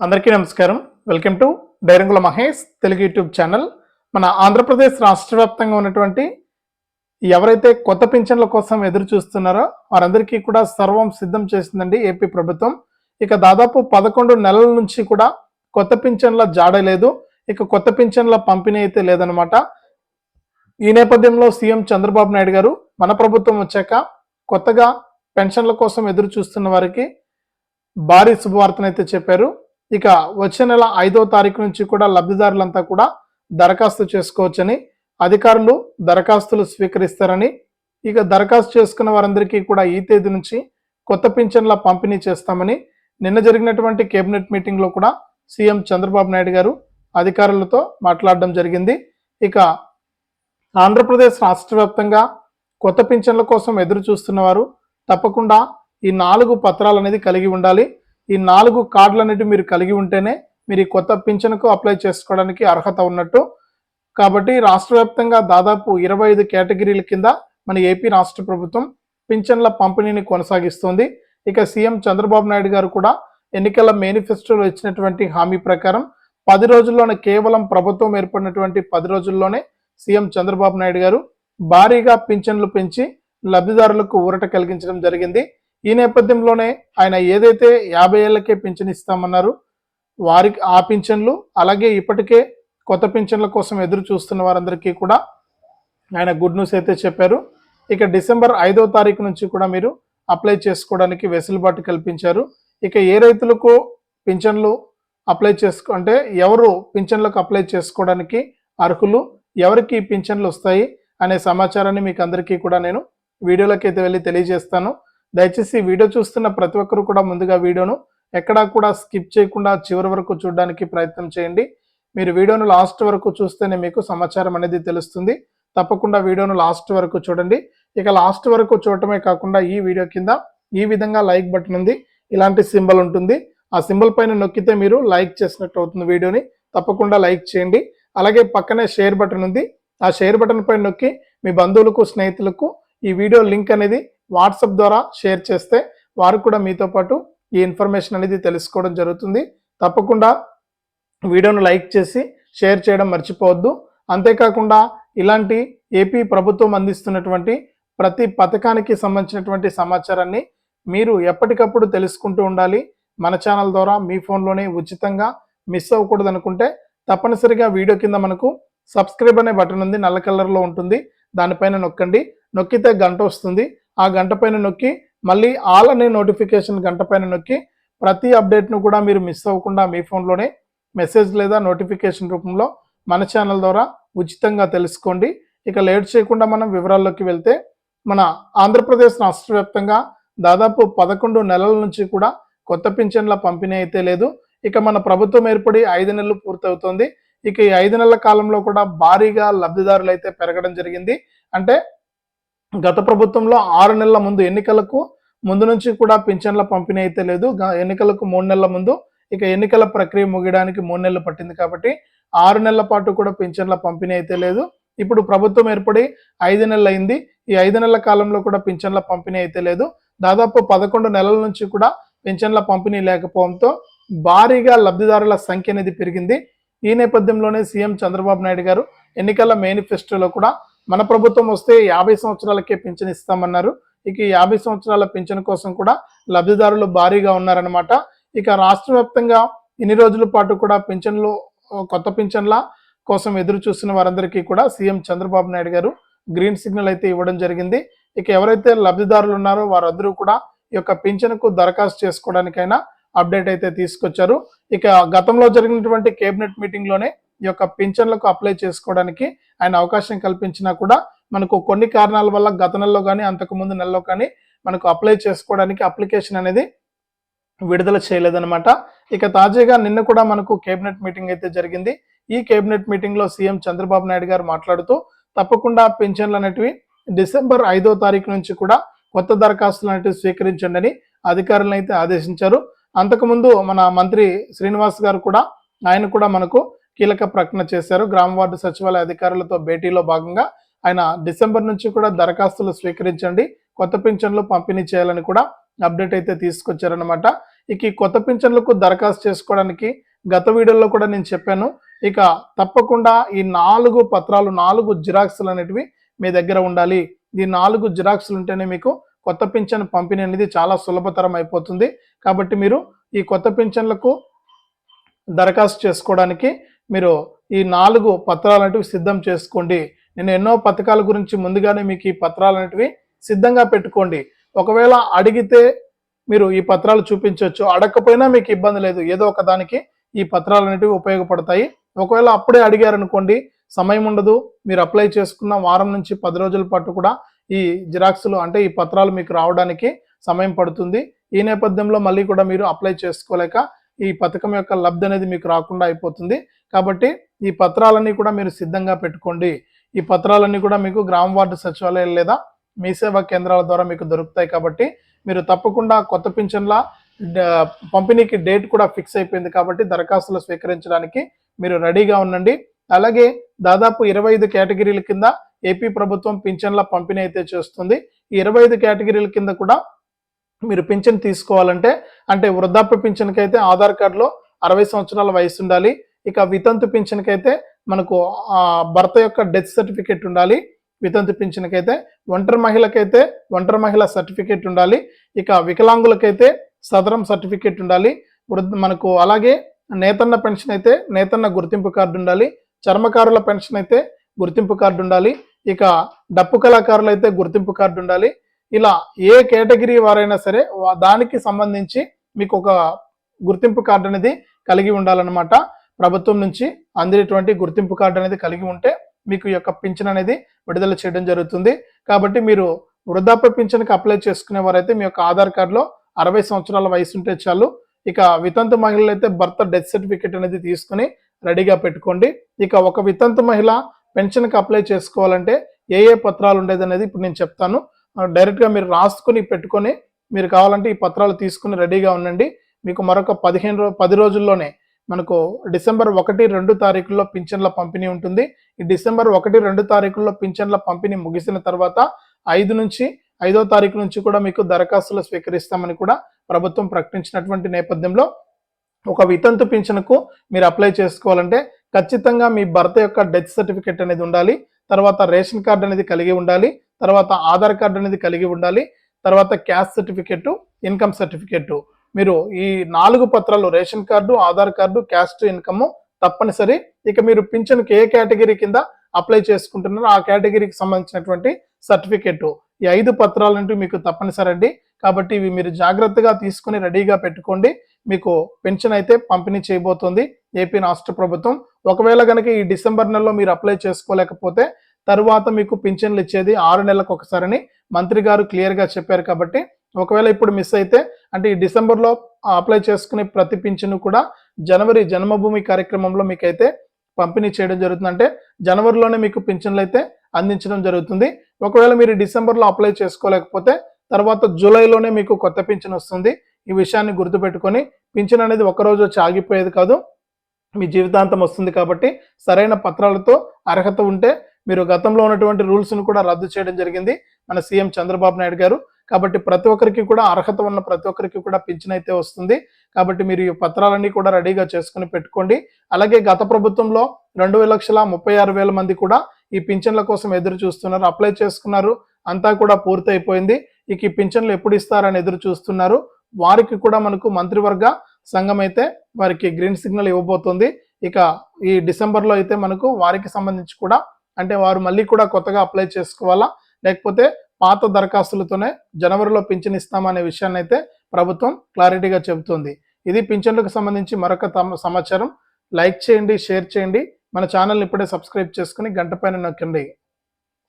అందరికీ నమస్కారం. Welcome to డైరంగుల మహేష్ తెలుగు యూట్యూబ్ ఛానల్. మన ఆంధ్రప్రదేశ్ రాష్ట్ర వ్యాప్తంగా ఉన్నటువంటి ఎవరైతే కొత్త పింఛన్ల కోసం ఎదురు చూస్తున్నారో వారందరికీ కూడా సర్వం సిద్ధం చేసిందండి ఏపీ ప్రభుత్వం. ఇక దాదాపు పదకొండు నెలల నుంచి కూడా కొత్త పింఛన్ల జాడ లేదు. ఇక కొత్త పింఛన్ల పంపిణీ అయితే లేదనమాట ఈ నేపథ్యంలో సీఎం చంద్రబాబు నాయుడు గారు మన ప్రభుత్వం వచ్చాక కొత్తగా పెన్షన్ల కోసం ఎదురు చూస్తున్న వారికి భారీ శుభవార్తనైతే చెప్పారు. ఇక వచ్చే నెల ఐదో తారీఖు నుంచి కూడా లబ్ధిదారులంతా కూడా దరఖాస్తు చేసుకోవచ్చని అధికారులు దరఖాస్తులు స్వీకరిస్తారని ఇక దరఖాస్తు చేసుకున్న వారందరికీ కూడా ఈ తేదీ నుంచి కొత్త పింఛన్ల పంపిణీ చేస్తామని నిన్న జరిగినటువంటి కేబినెట్ మీటింగ్లో కూడా సీఎం చంద్రబాబు నాయుడు గారు అధికారులతో మాట్లాడడం జరిగింది. ఇక ఆంధ్రప్రదేశ్ రాష్ట్ర వ్యాప్తంగా కొత్త పింఛన్ల కోసం ఎదురు చూస్తున్న వారు తప్పకుండా ఈ నాలుగు పత్రాలు అనేది కలిగి ఉండాలి. ఈ నాలుగు కార్డులు అనేవి మీరు కలిగి ఉంటేనే మీరు ఈ కొత్త పింఛన్కు అప్లై చేసుకోవడానికి అర్హత ఉన్నట్టు. కాబట్టి రాష్ట్ర వ్యాప్తంగా దాదాపు ఇరవై ఐదు కేటగిరీల కింద మన ఏపీ రాష్ట్ర ప్రభుత్వం పింఛన్ల పంపిణీని కొనసాగిస్తోంది. ఇక సీఎం చంద్రబాబు నాయుడు గారు కూడా ఎన్నికల మేనిఫెస్టోలో ఇచ్చినటువంటి హామీ ప్రకారం పది రోజుల్లోనే కేవలం ప్రభుత్వం ఏర్పడినటువంటి పది రోజుల్లోనే సీఎం చంద్రబాబు నాయుడు గారు భారీగా పింఛన్లు పెంచి లబ్ధిదారులకు ఊరట కలిగించడం జరిగింది. ఈ నేపథ్యంలోనే ఆయన ఏదైతే యాభై ఏళ్ళకే పింఛన్ ఇస్తామన్నారు వారికి ఆ పింఛన్లు అలాగే ఇప్పటికే కొత్త పింఛన్ల కోసం ఎదురు చూస్తున్న వారందరికీ కూడా ఆయన గుడ్ న్యూస్ అయితే చెప్పారు. ఇక డిసెంబర్ ఐదో తారీఖు నుంచి కూడా మీరు అప్లై చేసుకోవడానికి వెసులుబాటు కల్పించారు. ఇక ఏ రైతులకు పింఛన్లు అప్లై చేసుకో అంటే ఎవరు పింఛన్లకు అప్లై చేసుకోవడానికి అర్హులు ఎవరికి పింఛన్లు వస్తాయి అనే సమాచారాన్ని మీకు అందరికీ కూడా నేను వీడియోలోకి అయితే వెళ్ళి తెలియజేస్తాను. దయచేసి వీడియో చూస్తున్న ప్రతి ఒక్కరు కూడా ముందుగా వీడియోను ఎక్కడా కూడా స్కిప్ చేయకుండా చివరి వరకు చూడడానికి ప్రయత్నం చేయండి. మీరు వీడియోను లాస్ట్ వరకు చూస్తేనే మీకు సమాచారం అనేది తెలుస్తుంది. తప్పకుండా వీడియోను లాస్ట్ వరకు చూడండి. ఇక లాస్ట్ వరకు చూడటమే కాకుండా ఈ వీడియో కింద ఈ విధంగా లైక్ బటన్ ఉంది. ఇలాంటి సింబల్ ఉంటుంది. ఆ సింబల్ పైన నొక్కితే మీరు లైక్ చేసినట్టు అవుతుంది వీడియోని. తప్పకుండా లైక్ చేయండి. అలాగే పక్కనే షేర్ బటన్ ఉంది. ఆ షేర్ బటన్ పైన నొక్కి మీ బంధువులకు స్నేహితులకు ఈ వీడియో లింక్ అనేది వాట్సాప్ ద్వారా షేర్ చేస్తే వారు కూడా మీతో పాటు ఈ ఇన్ఫర్మేషన్ అనేది తెలుసుకోవడం జరుగుతుంది. తప్పకుండా వీడియోను లైక్ చేసి షేర్ చేయడం మర్చిపోవద్దు. అంతేకాకుండా ఇలాంటి ఏపీ ప్రభుత్వం అందిస్తున్నటువంటి ప్రతి పథకానికి సంబంధించినటువంటి సమాచారాన్ని మీరు ఎప్పటికప్పుడు తెలుసుకుంటూ ఉండాలి. మన ఛానల్ ద్వారా మీ ఫోన్లోనే ఉచితంగా మిస్ అవ్వకూడదు అనుకుంటే తప్పనిసరిగా వీడియో కింద మనకు సబ్స్క్రైబ్ అనే బటన్ ఉంది నల్ల కలర్లో ఉంటుంది. దానిపైన నొక్కండి. నొక్కితే గంట వస్తుంది. ఆ గంట పైన నొక్కి మళ్ళీ ఆల్ అనే నోటిఫికేషన్ గంట పైన నొక్కి ప్రతి అప్డేట్ను కూడా మీరు మిస్ అవ్వకుండా మీ ఫోన్లోనే మెసేజ్ లేదా నోటిఫికేషన్ రూపంలో మన ఛానల్ ద్వారా ఉచితంగా తెలుసుకోండి. ఇక లేట్ చేయకుండా మనం వివరాల్లోకి వెళ్తే మన ఆంధ్రప్రదేశ్ రాష్ట్ర వ్యాప్తంగా దాదాపు పదకొండు నెలల నుంచి కూడా కొత్త పింఛన్ల పంపిణీ అయితే లేదు. ఇక మన ప్రభుత్వం ఏర్పడి ఐదు నెలలు పూర్తవుతోంది. ఇక ఈ ఐదు నెలల కాలంలో కూడా భారీగా లబ్ధిదారులు అయితే పెరగడం జరిగింది. అంటే గత ప్రభుత్వంలో ఆరు నెలల ముందు ఎన్నికలకు ముందు నుంచి కూడా పింఛన్ల పంపిణీ అయితే లేదు. ఎన్నికలకు మూడు నెలల ముందు ఇక ఎన్నికల ప్రక్రియ ముగియడానికి మూడు నెలలు పట్టింది కాబట్టి ఆరు నెలల పాటు కూడా పింఛన్ల పంపిణీ అయితే లేదు. ఇప్పుడు ప్రభుత్వం ఏర్పడి ఐదు నెలలు అయింది ఈ ఐదు నెలల కాలంలో కూడా పింఛన్ల పంపిణీ అయితే లేదు. దాదాపు పదకొండు నెలల నుంచి కూడా పింఛన్ల పంపిణీ లేకపోవడంతో భారీగా లబ్ధిదారుల సంఖ్య అనేది పెరిగింది. ఈ నేపథ్యంలోనే సీఎం చంద్రబాబు నాయుడు గారు ఎన్నికల మేనిఫెస్టోలో కూడా మన ప్రభుత్వం వస్తే యాభై సంవత్సరాలకే పింఛన్ ఇస్తామన్నారు. ఇక యాభై సంవత్సరాల పింఛన్ కోసం కూడా లబ్ధిదారులు భారీగా ఉన్నారనమాట ఇక రాష్ట్ర వ్యాప్తంగా ఇన్ని రోజుల పాటు కూడా పింఛన్లు కొత్త పింఛన్ల కోసం ఎదురు చూస్తున్న వారందరికీ కూడా సీఎం చంద్రబాబు నాయుడు గారు గ్రీన్ సిగ్నల్ అయితే ఇవ్వడం జరిగింది. ఇక ఎవరైతే లబ్ధిదారులు ఉన్నారో వారందరూ కూడా ఈ యొక్క పింఛన్కు దరఖాస్తు చేసుకోవడానికైనా అప్డేట్ అయితే తీసుకొచ్చారు. ఇక గతంలో జరిగినటువంటి కేబినెట్ మీటింగ్లోనే ఈ యొక్క పింఛన్లకు అప్లై చేసుకోవడానికి ఆయన అవకాశం కల్పించినా కూడా మనకు కొన్ని కారణాల వల్ల గత నెలలో కానీ అంతకుముందు నెలలో కానీ మనకు అప్లై చేసుకోవడానికి అప్లికేషన్ అనేది విడుదల చేయలేదన్నమాట. ఇక తాజాగా నిన్న కూడా మనకు కేబినెట్ మీటింగ్ అయితే జరిగింది. ఈ కేబినెట్ మీటింగ్లో సీఎం చంద్రబాబు నాయుడు గారు మాట్లాడుతూ తప్పకుండా పింఛన్లు అనేటివి డిసెంబర్ ఐదో తారీఖు నుంచి కూడా కొత్త దరఖాస్తులు అనేటివి స్వీకరించండి అని అధికారులను అయితే ఆదేశించారు. అంతకుముందు మన మంత్రి శ్రీనివాస్ గారు కూడా ఆయన కూడా మనకు కీలక ప్రకటన చేశారు. గ్రామ వార్డు సచివాలయ అధికారులతో భేటీలో భాగంగా ఆయన డిసెంబర్ నుంచి కూడా దరఖాస్తులు స్వీకరించండి. కొత్త పింఛన్లు పంపిణీ చేయాలని కూడా అప్డేట్ అయితే తీసుకొచ్చారనమాట ఇక ఈ కొత్త పింఛన్లకు దరఖాస్తు చేసుకోవడానికి గత వీడియోలో కూడా నేను చెప్పాను. ఇక తప్పకుండా ఈ నాలుగు పత్రాలు నాలుగు జిరాక్స్లు అనేటివి మీ దగ్గర ఉండాలి. ఈ నాలుగు జిరాక్స్లు ఉంటేనే మీకు కొత్త పింఛన్ పంపిణీ అనేది చాలా సులభతరం అయిపోతుంది. కాబట్టి మీరు ఈ కొత్త పింఛన్లకు దరఖాస్తు చేసుకోవడానికి మీరు ఈ నాలుగు పత్రాలు అనేటివి సిద్ధం చేసుకోండి. నేను ఎన్నో పథకాల గురించి ముందుగానే మీకు ఈ పత్రాలు అనేటివి సిద్ధంగా పెట్టుకోండి. ఒకవేళ అడిగితే మీరు ఈ పత్రాలు చూపించవచ్చు అడగకపోయినా మీకు ఇబ్బంది లేదు. ఏదో ఒక దానికి ఈ పత్రాలు అనేటివి ఉపయోగపడతాయి. ఒకవేళ అప్పుడే అడిగారనుకోండి సమయం ఉండదు. మీరు అప్లై చేసుకున్న వారం నుంచి పది రోజుల పాటు కూడా ఈ జిరాక్స్లు అంటే ఈ పత్రాలు మీకు రావడానికి సమయం పడుతుంది. ఈ నేపథ్యంలో మళ్ళీ కూడా మీరు అప్లై చేసుకోలేక ఈ పథకం యొక్క లబ్ధి అనేది మీకు రాకుండా అయిపోతుంది. కాబట్టి ఈ పత్రాలన్నీ కూడా మీరు సిద్ధంగా పెట్టుకోండి. ఈ పత్రాలన్నీ కూడా మీకు గ్రామ వార్డు సచివాలయం లేదా మీ సేవా కేంద్రాల ద్వారా మీకు దొరుకుతాయి కాబట్టి మీరు తప్పకుండా కొత్త పింఛన్ల పంపిణీకి డేట్ కూడా ఫిక్స్ అయిపోయింది కాబట్టి దరఖాస్తులు స్వీకరించడానికి మీరు రెడీగా ఉండండి. అలాగే దాదాపు ఇరవై ఐదు కేటగిరీల కింద ఏపీ ప్రభుత్వం పింఛన్ల పంపిణీ అయితే చేస్తుంది. ఈ ఇరవై ఐదు కేటగిరీల కింద కూడా మీరు పింఛన్ తీసుకోవాలంటే అంటే వృద్ధాప్య పింఛన్కి అయితే ఆధార్ కార్డులో అరవై సంవత్సరాల వయసు ఉండాలి ఇక వితంతు పింఛన్కి అయితే మనకు ఆ, భర్త యొక్క డెత్ సర్టిఫికేట్ ఉండాలి. వితంతు పింఛన్కి అయితే ఒంటరి మహిళకైతే ఒంటరి మహిళ సర్టిఫికేట్ ఉండాలి. ఇక వికలాంగులకైతే సదరం సర్టిఫికేట్ ఉండాలి. మనకు అలాగే నేతన్న పెన్షన్ అయితే నేతన్న గుర్తింపు కార్డు ఉండాలి. చర్మకారుల పెన్షన్ అయితే గుర్తింపు కార్డు ఉండాలి. ఇక డప్పు కళాకారులు అయితే గుర్తింపు కార్డు ఉండాలి. ఇలా ఏ కేటగిరీ వారైనా సరే దానికి సంబంధించి మీకు ఒక గుర్తింపు కార్డు అనేది కలిగి ఉండాలన్నమాట. ప్రభుత్వం నుంచి అందినటువంటి గుర్తింపు కార్డు అనేది కలిగి ఉంటే మీకు ఈ యొక్క పింఛన్ అనేది విడుదల చేయడం జరుగుతుంది. కాబట్టి మీరు వృద్ధాప్య పింఛన్కి అప్లై చేసుకునే వారైతే మీ యొక్క ఆధార్ కార్డులో అరవై సంవత్సరాల వయసు ఉంటే చాలు. ఇక వితంతు మహిళలు అయితే భర్త డెత్ సర్టిఫికేట్ అనేది తీసుకుని రెడీగా పెట్టుకోండి. ఇక ఒక వితంతు మహిళ పెన్షన్కి అప్లై చేసుకోవాలంటే ఏ ఏ పత్రాలు ఉండేది అనేది ఇప్పుడు నేను చెప్తాను. డైరెక్ట్గా మీరు రాసుకుని పెట్టుకొని మీరు కావాలంటే ఈ పత్రాలు తీసుకుని రెడీగా ఉండండి. మీకు మరొక పదిహేను రో పది రోజుల్లోనే మనకు డిసెంబర్ ఒకటి రెండు తారీఖుల్లో పింఛన్ల పంపిణీ ఉంటుంది. ఈ డిసెంబర్ ఒకటి రెండు తారీఖుల్లో పింఛన్ల పంపిణీ ముగిసిన తర్వాత ఐదు నుంచి ఐదో తారీఖు నుంచి కూడా మీకు దరఖాస్తులు స్వీకరిస్తామని కూడా ప్రభుత్వం ప్రకటించినటువంటి నేపథ్యంలో ఒక వితంతు పింఛన్కు మీరు అప్లై చేసుకోవాలంటే ఖచ్చితంగా మీ భర్త యొక్క డెత్ సర్టిఫికేట్ అనేది ఉండాలి. తర్వాత రేషన్ కార్డు అనేది కలిగి ఉండాలి. తర్వాత ఆధార్ కార్డు అనేది కలిగి ఉండాలి. తర్వాత క్యాస్ట్ సర్టిఫికేట్ ఇన్కమ్ సర్టిఫికేటు. మీరు ఈ నాలుగు పత్రాలు ration card Aadhaar card caste income తప్పనిసరి. ఇక మీరు పింఛన్కి ఏ కేటగిరీ కింద అప్లై చేసుకుంటున్నారో ఆ కేటగిరీకి సంబంధించినటువంటి సర్టిఫికేట్. ఈ ఐదు పత్రాలంటూ మీకు తప్పనిసరి అండి కాబట్టి ఇవి మీరు జాగ్రత్తగా తీసుకుని రెడీగా పెట్టుకోండి. మీకు పెన్షన్ అయితే పంపిణీ చేయబోతుంది ఏపీ రాష్ట్ర ప్రభుత్వం. ఒకవేళ కనుక ఈ డిసెంబర్ నెలలో మీరు అప్లై చేసుకోలేకపోతే తరువాత మీకు పింఛన్లు ఇచ్చేది ఆరు నెలలకు ఒకసారని మంత్రి గారు క్లియర్గా చెప్పారు కాబట్టి ఒకవేళ ఇప్పుడు మిస్ అయితే అంటే ఈ డిసెంబర్లో అప్లై చేసుకునే ప్రతి పింఛను కూడా జనవరి జన్మభూమి కార్యక్రమంలో మీకైతే పంపిణీ చేయడం జరుగుతుంది. అంటే జనవరిలోనే మీకు పింఛన్లు అయితే అందించడం జరుగుతుంది. ఒకవేళ మీరు డిసెంబర్లో అప్లై చేసుకోలేకపోతే తర్వాత జూలైలోనే మీకు కొత్త పింఛన్ వస్తుంది. ఈ విషయాన్ని గుర్తుపెట్టుకొని పింఛన్ అనేది ఒకరోజు వచ్చి ఆగిపోయేది కాదు. మీ జీవితాంతం వస్తుంది కాబట్టి సరైన పత్రాలతో అర్హత ఉంటే మీరు గతంలో ఉన్నటువంటి రూల్స్ను కూడా రద్దు చేయడం జరిగింది. మన సీఎం చంద్రబాబు నాయుడు గారు కాబట్టి ప్రతి ఒక్కరికి కూడా అర్హత ఉన్న ప్రతి ఒక్కరికి కూడా పింఛన్ అయితే వస్తుంది. కాబట్టి మీరు ఈ పత్రాలన్నీ కూడా రెడీగా చేసుకుని పెట్టుకోండి. అలాగే గత ప్రభుత్వంలో రెండు లక్షల ముప్పై ఆరు వేల మంది కూడా ఈ పింఛన్ల కోసం ఎదురు చూస్తున్నారు. అప్లై చేసుకున్నారు. అంతా కూడా పూర్తి అయిపోయింది ఇక ఈ పింఛన్లు ఎప్పుడు ఇస్తారని ఎదురు చూస్తున్నారు. వారికి కూడా మనకు మంత్రివర్గ సంఘం అయితే వారికి గ్రీన్ సిగ్నల్ ఇవ్వబోతుంది. ఇక ఈ డిసెంబర్లో అయితే మనకు వారికి సంబంధించి కూడా అంటే వారు మళ్ళీ కూడా కొత్తగా అప్లై చేసుకోవాలా? లేకపోతే పాత దరఖాస్తులతోనే జనవరిలో పింఛన్ ఇస్తామనే విషయాన్ని అయితే ప్రభుత్వం క్లారిటీగా చెబుతుంది. ఇది పింఛన్లకు సంబంధించి మరొక తమ సమాచారం. లైక్ చేయండి షేర్ చేయండి. మన ఛానల్ ఇప్పుడే సబ్స్క్రైబ్ చేసుకుని గంట పైన నొక్కండి.